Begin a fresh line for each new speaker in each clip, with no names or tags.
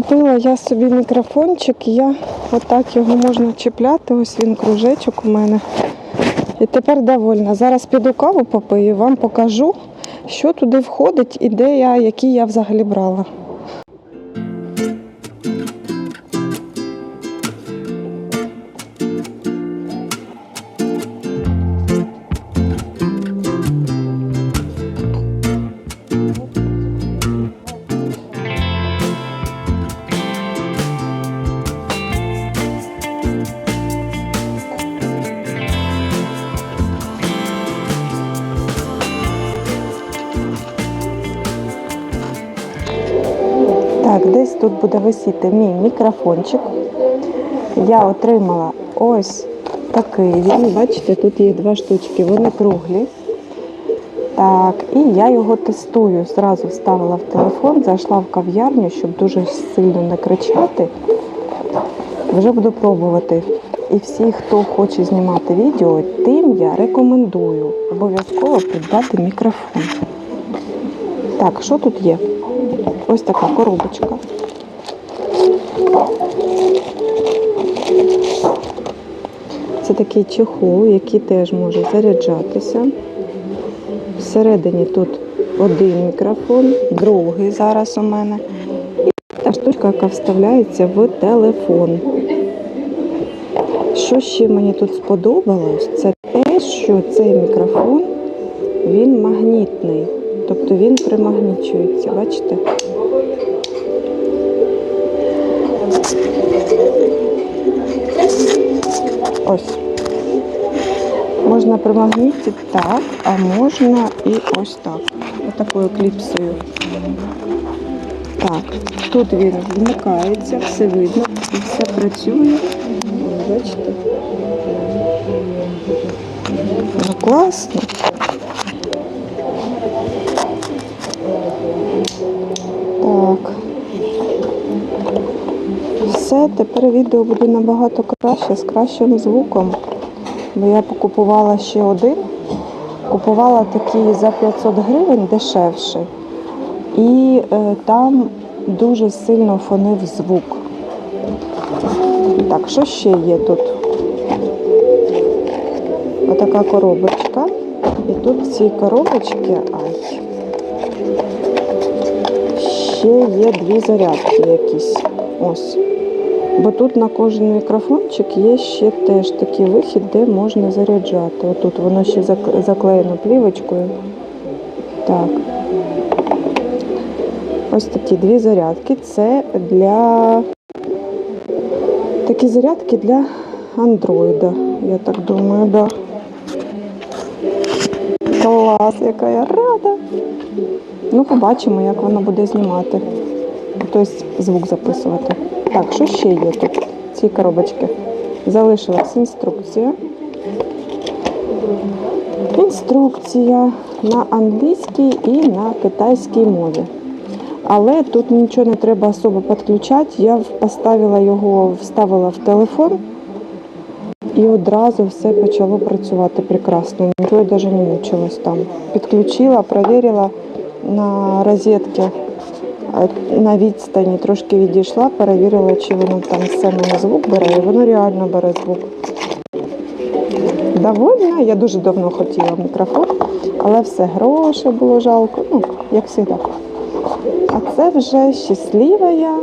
Купила я собі мікрофончик, і я отак його можна чіпляти. Ось він кружечок у мене. І тепер довольна. Зараз піду каву попию, вам покажу, що туди входить і де я, які я взагалі брала. Так, десь тут буде висіти мій мікрофончик. Я отримала ось такий він. Бачите, тут є два штучки, вони круглі. Так, і я його тестую. Зразу вставила в телефон, зайшла в кав'ярню, щоб дуже сильно не кричати. Вже буду пробувати. І всі, хто хоче знімати відео, тим я рекомендую обов'язково придбати мікрофон. Так, що тут є? Ось така коробочка. Це такий чехол, який теж може заряджатися. Всередині тут один мікрофон, другий зараз у мене. І та штучка, яка вставляється в телефон. Що ще мені тут сподобалось, це те, що цей мікрофон він магнітний. Тобто він примагнічується, бачите? Ось. Можна примагнітити так, а можна і ось так. Отакою кліпсою. Так, тут він вмикається, все видно все працює. Бачите? Ну, класно. Все, тепер відео буде набагато краще, з кращим звуком. Бо я покупувала ще один. Купувала такий за 500 гривень дешевший. І е, там дуже сильно фонив звук. Так, що ще є тут? Отака коробочка. І тут в цій коробочці, ай, ще є дві зарядки якісь. Ось. Бо тут на кожен мікрофончик є ще теж такий вихід, де можна заряджати. Отут воно ще заклеєно плівочкою. Так. Ось такі дві зарядки. Це для такі зарядки для андроїда. Я так думаю, да. Клас, яка я рада. Ну, побачимо, як воно буде знімати. Тобто звук записувати. Так, що ще є тут в цій коробочці? Залишилась інструкція. Інструкція на англійській і на китайській мові. Але тут нічого не треба особо підключати. Я поставила його, вставила в телефон і одразу все почало працювати прекрасно. Нічого я навіть не мучилась там. Підключила, перевірила на розетки на відстані трошки відійшла, перевірила, чи воно там мене звук бере, і воно реально бере звук. Довольна, я дуже давно хотіла мікрофон, але все гроші було жалко, ну, як завжди. А це вже щаслива я.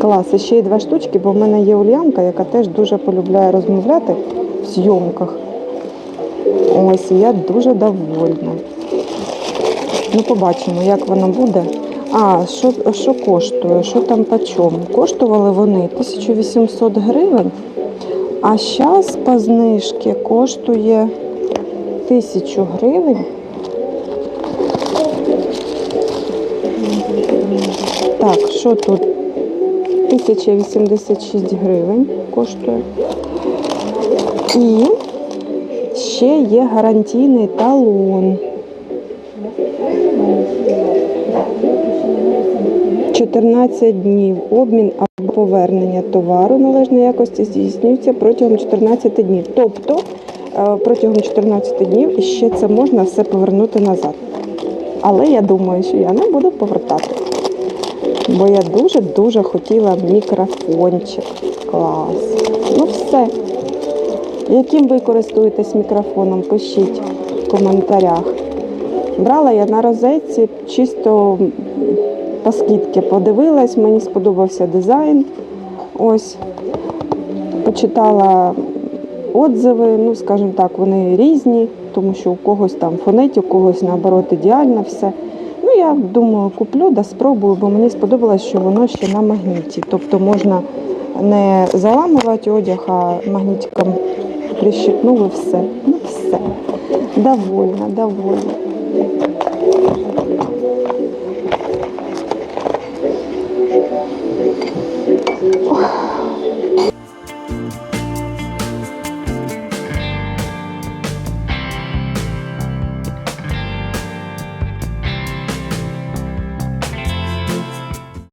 Клас, і ще й два штучки, бо в мене є Ульянка, яка теж дуже полюбляє розмовляти в зйомках. Ось, я дуже довольна. Ну, побачимо, як воно буде. А, що, що коштує? Що там по чому? Коштували вони 1800 гривень, а зараз по знижці коштує 1000 гривень. Так, що тут? 1086 гривень коштує. І ще є гарантійний талон. 14 днів обмін або повернення товару належної якості здійснюється протягом 14 днів. Тобто е, протягом 14 днів ще це можна все повернути назад. Але я думаю, що я не буду повертати. Бо я дуже-дуже хотіла мікрофончик. Клас. Ну все. Яким ви користуєтесь мікрофоном, пишіть в коментарях. Брала я на розетці, чисто по скидці подивилась, мені сподобався дизайн. Ось почитала отзиви, ну, скажімо так, вони різні, тому що у когось там фонить, у когось наоборот ідеально все. Ну, я думаю, куплю да спробую, бо мені сподобалось, що воно ще на магніті. Тобто можна не заламувати одяг, а магнітиком прищепнули все. Ну все. Довольна, довольна. Oh.